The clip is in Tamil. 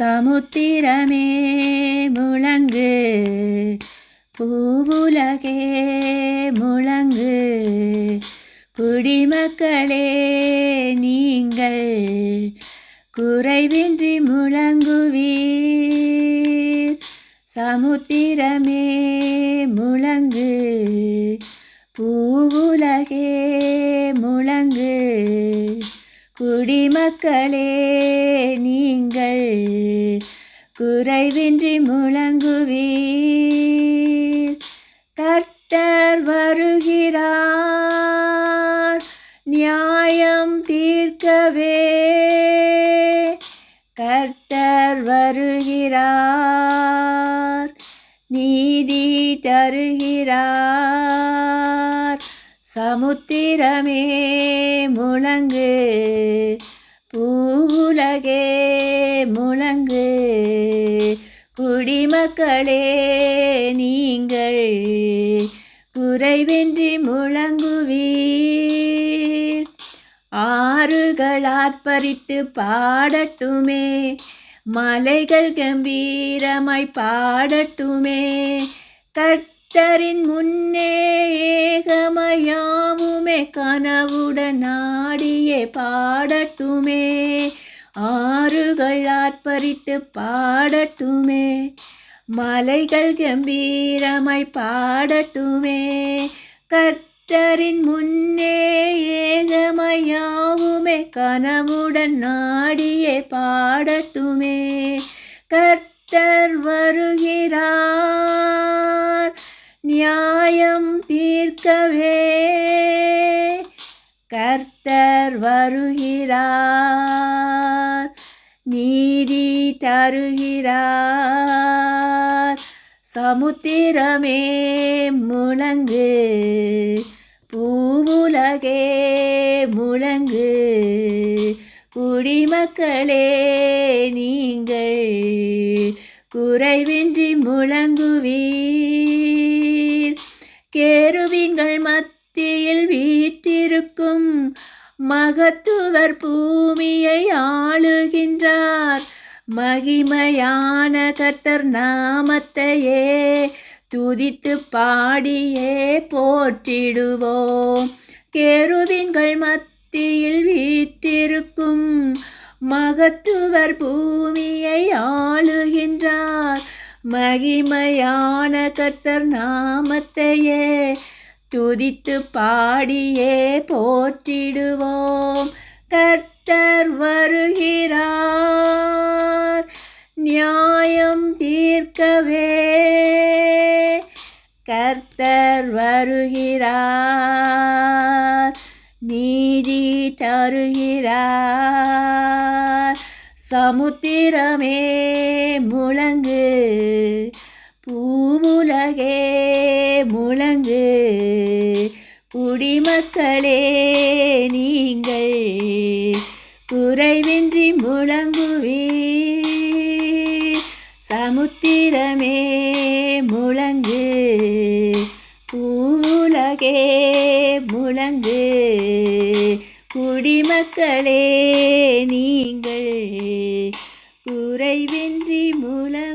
சமுத்திரமே முழங்கு. பூவுலகே முழங்கு. குடிமக்களே நீங்கள் குறைவின்றி முழங்குவீர். சமுத்திரமே குடிமக்களே நீங்கள் குறைவின்றி முழங்குவீர். கர்த்தர் வருகிறார் நியாயம் தீர்க்கவே. கர்த்தர் வருகிறார் நீதி தருகிறார். சமுத்திரமே முழங்கு பூவுலகே முழங்கு. குடிமக்களே நீங்கள் குறைவின்றி முழங்குவீர். ஆறுகள் ஆர்ப்பரித்து பாடட்டுமே மலைகள் கம்பீரமாய் பாடட்டுமே. கட் கர்த்தரின் முன்னே ஏகமயாவுமே கனவுடன் ஆடியே பாடட்டுமே. ஆறுகள் ஆர்ப்பரித்து பாடட்டுமே. மலைகள் கம்பீரமாய் பாடட்டுமே. கர்த்தரின் முன்னே ஏகமயாவுமே கனவுடன் நாடியே பாடட்டுமே. கர்த்தர் வருகிறார். இருக்கவே கர்த்தர் வருகிறார் நீதி தருகிறார். சமுத்திரமே முழங்கு பூவுலகே முழங்கு. குடிமக்களே நீங்கள் குறைவின்றி முழங்குவீர். மத்தியில் வீற்றிருக்கும் மகத்துவர் பூமியை ஆளுகின்றார். மகிமையான கர்த்தர் நாமத்தையே துதித்து பாடியே போற்றிடுவோம். கேருவின்கள் மத்தியில் வீற்றிருக்கும் மகத்துவர் பூமியை ஆளுகின்றார். மகிமையான கர்த்தர் நாமத்தையே துதித்து பாடியே போற்றிடுவோம். கர்த்தர் வருகிறார். நியாயம் தீர்க்கவே. கர்த்தர் வருகிறார். நீதி தருகிறார். சமுத்திரமே முழங்கு. பூமுலகே முழங்கு குடிமக்களே நீங்கள் குறைவின்றி முழங்குவீர். சமுத்திரமே முழங்கு பூவுலகே முழங்கு. குடிமக்களே நீங்கள் குறைவின்றி முழங்கு